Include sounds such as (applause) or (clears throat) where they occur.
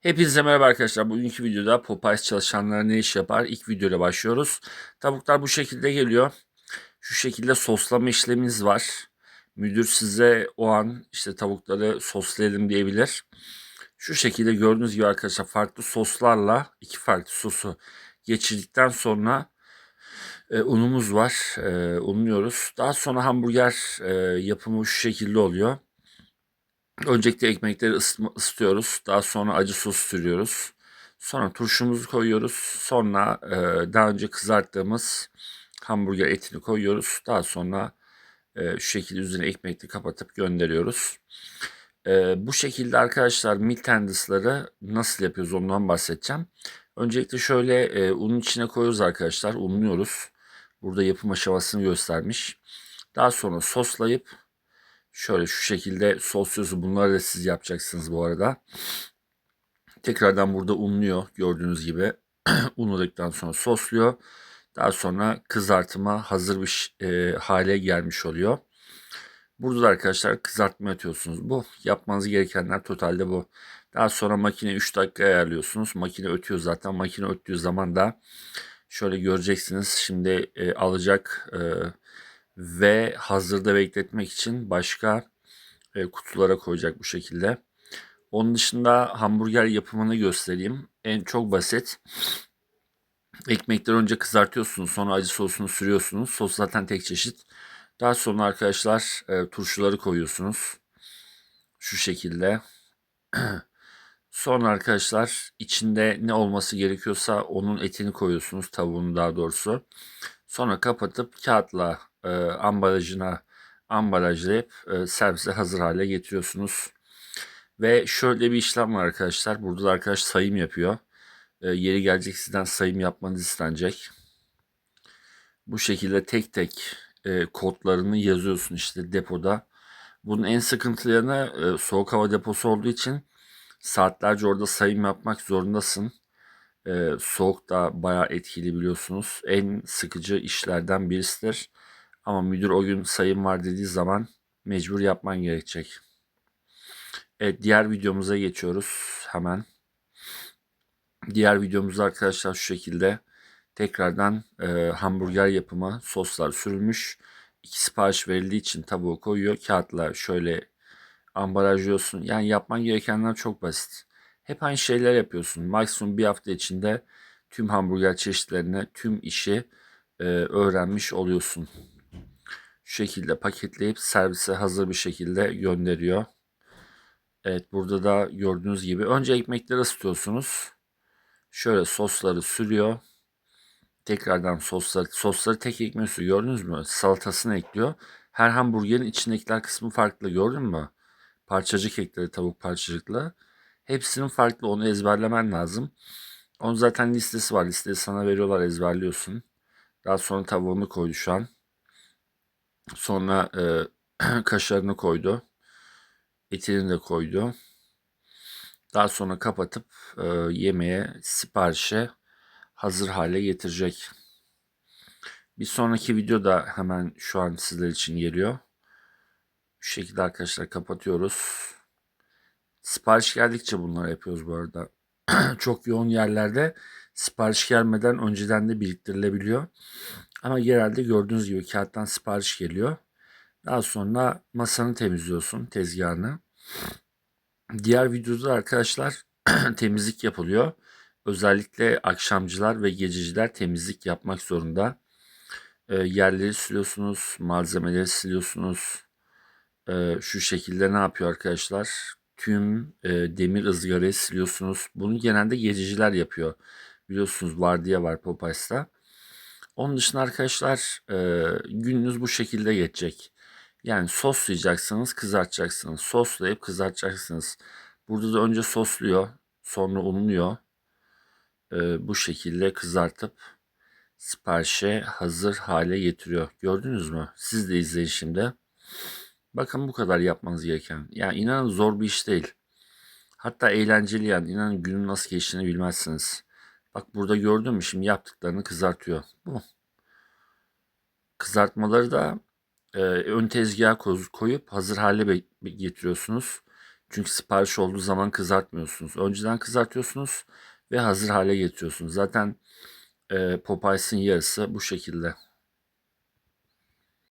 Hepinize merhaba arkadaşlar. Bugünkü videoda Popeyes çalışanları ne iş yapar? İlk videoyla başlıyoruz. Tavuklar bu şekilde geliyor. Şu şekilde soslama işlemimiz var. Müdür size o an işte tavukları soslayalım diyebilir. Şu şekilde gördüğünüz gibi arkadaşlar farklı soslarla iki farklı sosu geçirdikten sonra e, unumuz var. E, unluyoruz. Daha sonra hamburger e, yapımı şu şekilde oluyor. Öncelikle ekmekleri ısıtma, ısıtıyoruz. Daha sonra acı sos sürüyoruz. Sonra turşumuzu koyuyoruz. Sonra e, daha önce kızarttığımız hamburger etini koyuyoruz. Daha sonra e, şu şekilde üzerine ekmekli kapatıp gönderiyoruz. E, bu şekilde arkadaşlar meat tenders'ları nasıl yapıyoruz ondan bahsedeceğim. Öncelikle şöyle e, unun içine koyuyoruz arkadaşlar. Unluyoruz. Burada yapım aşamasını göstermiş. Daha sonra soslayıp Şöyle şu şekilde sosyosu bunları da siz yapacaksınız bu arada. Tekrardan burada unluyor gördüğünüz gibi. (clears throat) Unladıktan sonra sosluyor. Daha sonra kızartıma hazır bir e, hale gelmiş oluyor. Burada da arkadaşlar kızartma atıyorsunuz. Bu yapmanız gerekenler totalde bu. Daha sonra makine 3 dakika ayarlıyorsunuz. Makine ötüyor zaten. Makine öttüğü zaman da şöyle göreceksiniz. Şimdi e, alacak e, ve hazırda bekletmek için başka e, kutulara koyacak bu şekilde. Onun dışında hamburger yapımını göstereyim. En çok basit. Ekmekleri önce kızartıyorsunuz. Sonra acı sosunu sürüyorsunuz. Sos zaten tek çeşit. Daha sonra arkadaşlar e, turşuları koyuyorsunuz. Şu şekilde. (clears throat) sonra arkadaşlar içinde ne olması gerekiyorsa onun etini koyuyorsunuz. Tavuğunu daha doğrusu. Sonra kapatıp kağıtla e, ambalajına ambalajlayıp e, servise hazır hale getiriyorsunuz. Ve şöyle bir işlem var arkadaşlar. Burada da arkadaş sayım yapıyor. E, yeri gelecek sizden sayım yapmanız istenecek. Bu şekilde tek tek e, kodlarını yazıyorsun işte depoda. Bunun en sıkıntılı yanı e, soğuk hava deposu olduğu için saatlerce orada sayım yapmak zorundasın. E, soğuk da bayağı etkili biliyorsunuz. En sıkıcı işlerden birisidir. Ama müdür o gün sayım var dediği zaman mecbur yapman gerekecek. Evet diğer videomuza geçiyoruz hemen. Diğer videomuzda arkadaşlar şu şekilde tekrardan e, hamburger yapımı soslar sürülmüş. İki sipariş verildiği için tabuğu koyuyor. Kağıtla şöyle ambalajlıyorsun. Yani yapman gerekenler çok basit. Hep aynı şeyler yapıyorsun. Maksimum bir hafta içinde tüm hamburger çeşitlerine tüm işi e, öğrenmiş oluyorsun. Şekilde paketleyip servise hazır bir şekilde gönderiyor. Evet burada da gördüğünüz gibi önce ekmekleri ısıtıyorsunuz. Şöyle sosları sürüyor. Tekrardan sosları, sosları tek ekmeğe sürüyor. Gördünüz mü? Salatasını ekliyor. Her hamburgerin içindekiler kısmı farklı gördün mü? Parçacık ekleri tavuk parçacıkla. Hepsinin farklı onu ezberlemen lazım. Onun zaten listesi var. Listeyi sana veriyorlar ezberliyorsun. Daha sonra tavuğunu koydu şu an. Sonra e, (clears throat) kaşarını koydu. Etini de koydu. Daha sonra kapatıp e, yemeğe, siparişe hazır hale getirecek. Bir sonraki video da hemen şu an sizler için geliyor. Bu şekilde arkadaşlar kapatıyoruz. Sipariş geldikçe bunları yapıyoruz bu arada. (clears throat) Çok yoğun yerlerde sipariş gelmeden önceden de biriktirilebiliyor. Ama genelde gördüğünüz gibi kağıttan sipariş geliyor. Daha sonra masanı temizliyorsun tezgahını. Diğer videoda arkadaşlar (clears throat) temizlik yapılıyor. Özellikle akşamcılar ve gececiler temizlik yapmak zorunda. E, yerleri siliyorsunuz, malzemeleri siliyorsunuz. E, şu şekilde ne yapıyor arkadaşlar? Tüm e, demir ızgarayı siliyorsunuz. Bunu genelde gececiler yapıyor. Biliyorsunuz vardiya var Popeyes'ta. Onun dışında arkadaşlar e, gününüz bu şekilde geçecek. Yani soslayacaksınız, kızartacaksınız. Soslayıp kızartacaksınız. Burada da önce sosluyor, sonra unluyor. E, bu şekilde kızartıp siparişe hazır hale getiriyor. Gördünüz mü? Siz de izleyin şimdi. Bakın bu kadar yapmanız gereken. Yani inanın zor bir iş değil. Hatta eğlenceli yani. İnanın günün nasıl geçtiğini bilmezsiniz. Bak burada gördün mü şimdi yaptıklarını kızartıyor. Bu. Kızartmaları da e, ön tezgaha koyup hazır hale getiriyorsunuz. Çünkü sipariş olduğu zaman kızartmıyorsunuz. Önceden kızartıyorsunuz ve hazır hale getiriyorsunuz. Zaten e, Popeyes'in yarısı bu şekilde.